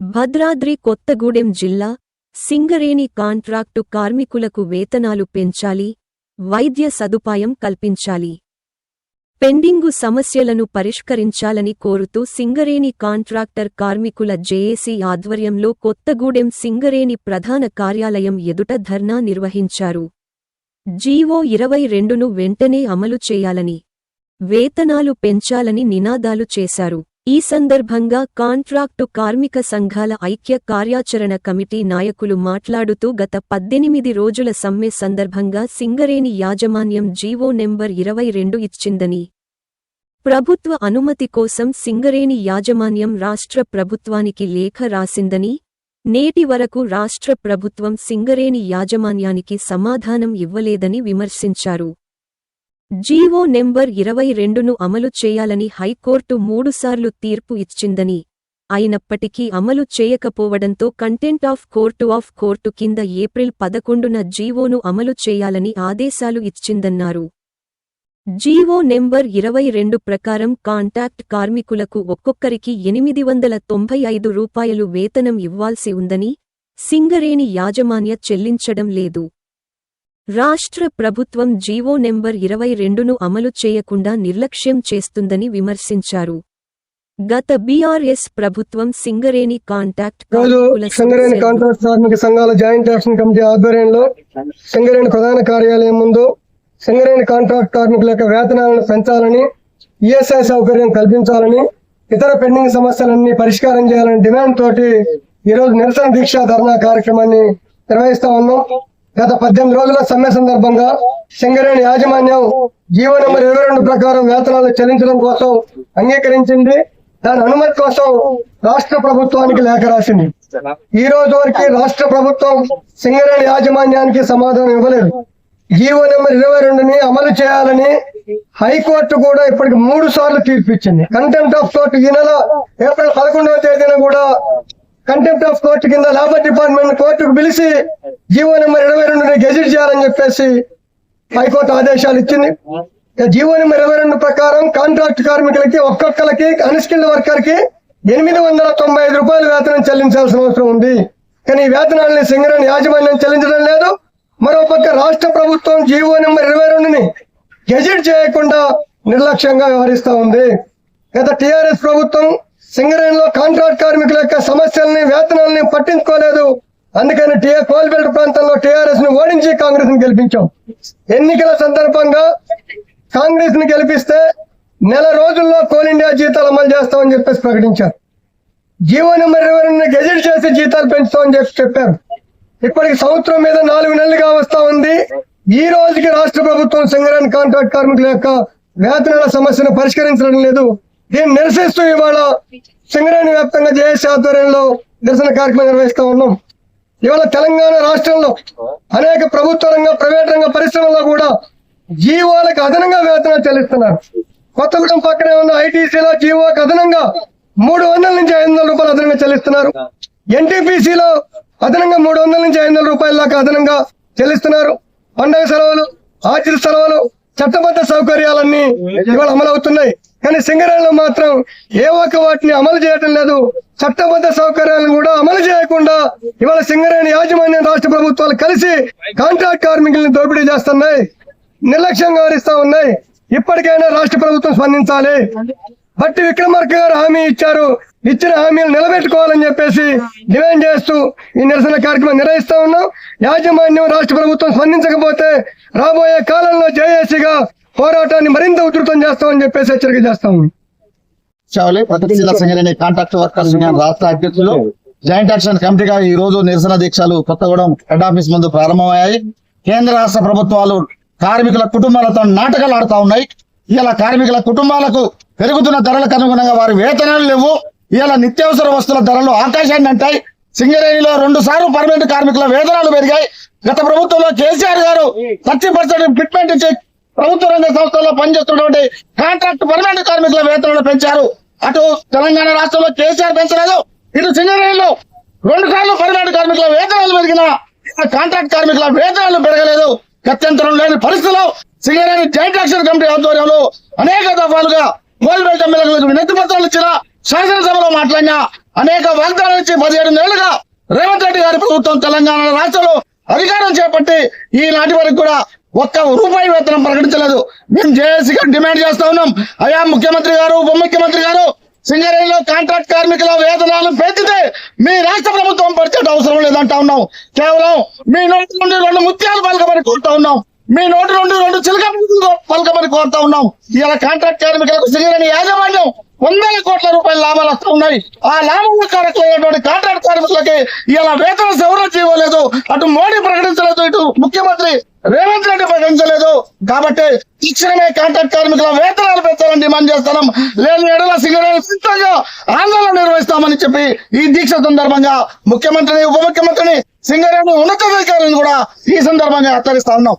భద్రాద్రి కొత్తగూడెం జిల్లా సింగరేణి కాంట్రాక్టు కార్మికులకు వేతనాలు పెంచాలి వైద్య సదుపాయం కల్పించాలి. పెండింగు సమస్యలను పరిష్కరించాలని కోరుతూ సింగరేణి కాంట్రాక్టర్ కార్మికుల జేఏసీ ఆధ్వర్యంలో కొత్తగూడెం సింగరేణి ప్రధాన కార్యాలయం ఎదుట ధర్నా నిర్వహించారు. జీవో ఇరవై రెండును వెంటనే అమలు చేయాలని వేతనాలు పెంచాలని నినాదాలు చేశారు. ఈ సందర్భంగా కాంట్రాక్టు కార్మిక సంఘాల ఐక్య కార్యాచరణ కమిటీ నాయకులు మాట్లాడుతూ గత పద్దెనిమిది రోజుల సమ్మె సందర్భంగా సింగరేణి యాజమాన్యం జీవో నెంబర్ ఇరవై రెండు ఇచ్చిందని. ప్రభుత్వ అనుమతి కోసం సింగరేణి యాజమాన్యం రాష్ట్ర ప్రభుత్వానికి లేఖ రాసిందని నేటి వరకు రాష్ట్ర ప్రభుత్వం సింగరేణి యాజమాన్యానికి సమాధానం ఇవ్వలేదని విమర్శించారు. జీవో నెంబర్ ఇరవై రెండును అమలు చేయాలని హైకోర్టు మూడుసార్లు తీర్పు ఇచ్చిందని. అయినప్పటికీ అమలు చేయకపోవడంతో contempt of court of court కింద ఏప్రిల్ పదకొండున జీవోను అమలు చేయాలని ఆదేశాలు ఇచ్చిందన్నారు. జీవో నెంబర్ ఇరవై రెండు ప్రకారం కాంటాక్ట్ కార్మికులకు ఒక్కొక్కరికి ఎనిమిది వందల తొంభై ఐదు రూపాయలు వేతనం ఇవ్వాల్సి ఉందని సింగరేణి యాజమాన్య చెల్లించడం లేదు. రాష్ట్ర ప్రభుత్వం జీవో నెంబర్ ఇరవై రెండును అమలు చేయకుండా నిర్లక్ష్యం చేస్తుందని విమర్శించారు. గత బీఆర్ఎస్ ప్రభుత్వం సింగరేణి కాంటాక్ట్ సింగరేణి కాంట్రాక్ట్ కార్మిక సంఘాల జాయింట్ యాక్షన్ కమిటీ ఆధ్వర్యంలో సింగరేణి ప్రధాన కార్యాలయం ముందు సింగరేణి కాంట్రాక్ట్ కార్మికుల యొక్క వేతనాలను పెంచాలని ఈఎస్ఐ సౌకర్యం కల్పించాలని ఇతర పెండింగ్ సమస్యలన్నీ పరిష్కారం చేయాలని డిమాండ్ తోటి ఈ రోజు నిరసన దీక్ష ధర్నా కార్యక్రమాన్ని నిర్వహిస్తా ఉన్నాం. గత పద్దెనిమిది రోజుల సమ్మె సందర్భంగా సింగరేణి యాజమాన్యం జీవో నెంబర్ ఇరవై రెండు ప్రకారం వేతనాలు చెల్లించడం కోసం అంగీకరించింది. దాని అనుమతి కోసం రాష్ట్ర ప్రభుత్వానికి లేఖ రాసింది. ఈ రోజు వరకు రాష్ట్ర ప్రభుత్వం సింగరేణి యాజమాన్యానికి సమాధానం ఇవ్వలేదు. జీవో నెంబర్ ఇరవై రెండుని అమలు చేయాలని హైకోర్టు కూడా ఇప్పటికి మూడు సార్లు తీర్పిచ్చింది కంటెంట్ ఆఫ్ కోర్టు ఈ నెల ఏప్రిల్ పదకొండవ తేదీన కూడా కంటెంప్ట్ ఆఫ్ కోర్టు కింద లేబర్ డిపార్ట్మెంట్ కోర్టుకు పిలిచి జీవో నెంబర్ ఇరవై రెండుని గెజిట్ చేయాలని చెప్పేసి హైకోర్టు ఆదేశాలు ఇచ్చింది. జీవో నెంబర్ ఇరవై రెండు ప్రకారం కాంట్రాక్ట్ కార్మికులకి ఒక్కొక్కరికి అన్స్కిల్డ్ వర్కర్కి ఎనిమిది వందల తొంభై ఐదు రూపాయలు వేతనం చెల్లించాల్సిన అవసరం ఉంది. కానీ ఈ వేతనాలని సింగరేణి యాజమాన్యం చెల్లించడం లేదు. మరోపక్క రాష్ట్ర ప్రభుత్వం జీవో నెంబర్ ఇరవై రెండుని గెజిట్ చేయకుండా నిర్లక్ష్యంగా వ్యవహరిస్తూ ఉంది. గత టిఆర్ఎస్ ప్రభుత్వం సింగరేణిలో కాంట్రాక్ట్ కార్మికుల యొక్క సమస్యల్ని వేతనాలని పట్టించుకోలేదు. అందుకని టీఆర్ కోల్బెల్ట్ ప్రాంతంలో టీఆర్ఎస్ను ఓడించి కాంగ్రెస్ను గెలిపించాం. ఎన్నికల సందర్భంగా కాంగ్రెస్ని గెలిపిస్తే నెల రోజుల్లో కోల్ ఇండియా జీతాలు అమలు చేస్తామని చెప్పేసి ప్రకటించారు. జీవో నెంబర్ ఇరవై రెండు గెజెట్ చేసి జీతాలు పెంచుతామని చెప్పి చెప్పారు. ఇప్పటికి సంవత్సరం మీద నాలుగు నెలలుగా వస్తా ఉంది. ఈ రోజుకి రాష్ట్ర ప్రభుత్వం సింగరేణి కాంట్రాక్ట్ కార్మికుల యొక్క వేతనాల సమస్యను పరిష్కరించడం లేదు. దీన్ని నిరసిస్తూ ఇవాళ సింగరేణి వ్యాప్తంగా జేఎస్ ఆధ్వర్యంలో నిరసన కార్యక్రమం నిర్వహిస్తూ ఉన్నాం. ఇవాళ తెలంగాణ రాష్ట్రంలో అనేక ప్రభుత్వ రంగ ప్రైవేట్ రంగ పరిశ్రమల్లో కూడా జీవోలకు అదనంగా వేతనాలు చెల్లిస్తున్నారు. కొత్తగూడెం పక్కనే ఉన్న ఐటీసీలో జీవోకి అదనంగా మూడు వందల నుంచి ఐదు వందల రూపాయలు అదనంగా చెల్లిస్తున్నారు. ఎన్టీపీసీలో అదనంగా మూడు వందల నుంచి ఐదు వందల రూపాయల దాకా అదనంగా చెల్లిస్తున్నారు. పండగ సెలవులు ఆచరి సెలవులు చట్టబద్ధ సౌకర్యాలన్నీ ఇవాళ అమలవుతున్నాయి. కానీ సింగరేణిలో మాత్రం ఏ ఒక్క వాటిని అమలు చేయటం లేదు. చట్టబద్ధ సౌకర్యాలను కూడా అమలు చేయకుండా ఇవాళ సింగరేణి యాజమాన్యం రాష్ట్ర ప్రభుత్వాలు కలిసి కాంట్రాక్ట్ కార్మికులను దోపిడీ చేస్తున్నాయి. నిర్లక్ష్యంగా వరిస్తా ఉన్నాయి. ఇప్పటికైనా రాష్ట్ర ప్రభుత్వం స్పందించాలి. బట్టి విక్రమార్క గారు హామీ ఇచ్చారు. ఇచ్చిన హామీలు నిలబెట్టుకోవాలని చెప్పేసి డిమాండ్ చేస్తూ ఈ నిరసన కార్యక్రమం నిర్వహిస్తా ఉన్నాం. యాజమాన్యం రాష్ట్ర ప్రభుత్వం స్పందించకపోతే రాబోయే కాలంలో జేఏసీగా పోరాటాన్ని మరింత ఉధృతం చేస్తామని చెప్పేసి హెచ్చరిక చేస్తాం. చావలి ప్రగతిశీల కాంట్రాక్ట్ వర్కర్స్ రాష్ట్ర అధ్యక్షులు. జాయింట్ యాక్షన్ కమిటీగా ఈ రోజు నిరసన దీక్షలు కొత్తగూడెం హెడ్ ఆఫీస్ ముందు ప్రారంభమయ్యాయి. కేంద్ర రాష్ట్ర ప్రభుత్వాలు కార్మికుల కుటుంబాలతో నాటకాలు ఆడుతా ఉన్నాయి. ఇలా కార్మికుల కుటుంబాలకు పెరుగుతున్న ధరలకు అనుగుణంగా వారి వేతనాలు లేవు. ఇలా నిత్యావసర వస్తువుల ధరలు ఆకాశాన్ని అంటాయి. సింగరేణిలో రెండు సార్లు పర్మనెంట్ కార్మికుల వేతనాలు పెరిగాయి. గత ప్రభుత్వంలో కేసీఆర్ గారు థర్టీ పర్సెంట్ ఫిట్మెంట్ ఇచ్చి ప్రభుత్వ రంగ సంస్థల్లో పనిచేస్తున్నటువంటి కాంట్రాక్ట్ పర్మనెంట్ కార్మికుల వేతనాలు పెంచారు. అటు తెలంగాణ రాష్ట్రంలో కేసీఆర్ పెంచలేదు ఇటు సింగరేణిలో రెండు సార్లు పర్మనెంట్ కార్మికుల వేతనాలు పెరిగిన కాంట్రాక్ట్ కార్మికుల వేతనాలు పెరగలేదు. గత్యంతరం లేని పరిస్థితిలో సింగరేణి జాయింట్ యాక్షన్ కమిటీ ఆధ్వర్యంలో అనేక దఫాలుగా గోల్బెల్ట్ ఎమ్మెల్యేలకు వినతి పత్రాలు ఇచ్చిన శాసనసభలో మాట్లాడిన అనేక వాగ్దానాలు ఇచ్చి పదిహేడు నెలలుగా రేవంత్ రెడ్డి గారి ప్రభుత్వం తెలంగాణ రాష్ట్రంలో అధికారం చేపట్టి ఈనాటి వరకు కూడా ఒక్క రూపాయి వేతనం ప్రకటించలేదు. మేము జేఏసీగా డిమాండ్ చేస్తా ఉన్నాం. అయా ముఖ్యమంత్రి గారు ఉప ముఖ్యమంత్రి గారు సింగరేణిలో కాంట్రాక్ట్ కార్మికుల వేతనాలు పెంచితే మీ రాష్ట్ర ప్రభుత్వం పరిచేట అవసరం లేదంటా ఉన్నాం. కేవలం మీ నోటి నుండి రెండు ముత్యాలు పలకమని కోరుతా ఉన్నాం. మీ నోటి నుండి రెండు చిలక పలకమని కోరుతా ఉన్నాం. ఇలా కాంట్రాక్ట్ కార్మికులకు సింగరేణి యాజమాన్యం వందల కోట్ల రూపాయల లాభాలు వస్తూ ఉన్నాయి. ఆ లాభం కారకులైనటువంటి ఇలా వేతన సవరణ చేయలేదు అటు మోడీ ప్రకటించలేదు ఇటు ముఖ్యమంత్రి రేవంత్ రెడ్డి ప్రకటించలేదు. కాబట్టి తక్షణమే కాంట్రాక్ట్ కార్మికుల వేతనాలు పెంచాలని డిమాండ్ చేస్తున్నాం. లేని ఎడల సింగరేణి సిద్ధంగా ఆందోళన నిర్వహిస్తామని చెప్పి ఈ దీక్ష సందర్భంగా ముఖ్యమంత్రిని ఉప ముఖ్యమంత్రిని సింగరేణి ఉన్నతాధికారులను కూడా ఈ సందర్భంగా హెచ్చరిస్తా ఉన్నాం.